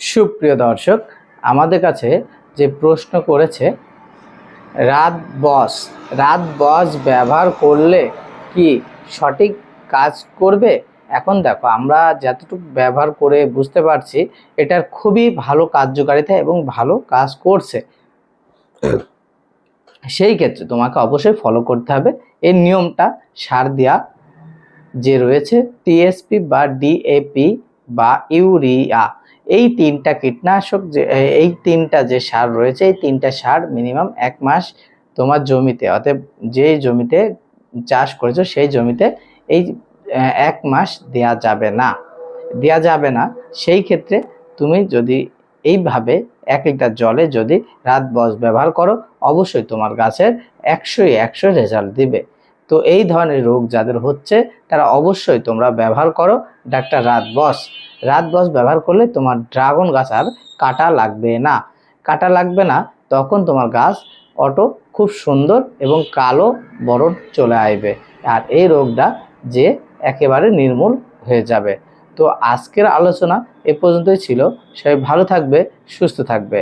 সুপ্রিয় দর্শক, আমাদের কাছে যে প্রশ্ন করেছে, রাত বস রাত বস ব্যবহার করলে কি সঠিক কাজ করবে? এখন দেখো, আমরা যতটুকু ব্যবহার করে বুঝতে পারছি, এটার খুবই ভালো কার্যকারিতা এবং ভালো কাজ করছে। সেই ক্ষেত্রে তোমাকে অবশ্যই ফলো করতে হবে। এই নিয়মটা সার দেওয়া যে রয়েছে টিএসপি বা ডিএপি বা ইউরিয়া। এই তিনটা কীটনাশক যে এই তিনটা যে সার রয়েছে, এই তিনটা সার মিনিমাম এক মাস তোমার জমিতে, অতএব যে জমিতে চাষ করেছ, সেই জমিতে এই এক মাস দেয়া যাবে না। দেয়া যাবে না। সেই ক্ষেত্রে তুমি যদি এইভাবে এক লিটার জলে যদি রাত বস ব্যবহার করো, অবশ্যই তোমার গাছের একশোই একশো রেজাল্ট দিবে। তো এই ধরনের রোগ যাদের হচ্ছে, তারা অবশ্যই তোমরা ব্যবহার করো। ডাক্তার রাত বস রাত বস ব্যবহার করলে তোমার ড্রাগন গাছ আর কাটা লাগবে না। কাটা লাগবে না, তখন তোমার গাছ অটো খুব সুন্দর এবং কালো বরণ চলে আসবে। আর এই রোগটা যে একেবারে নির্মূল হয়ে যাবে। তো আজকের আলোচনা এ পর্যন্তই ছিল। সবাই ভালো থাকবে, সুস্থ থাকবে।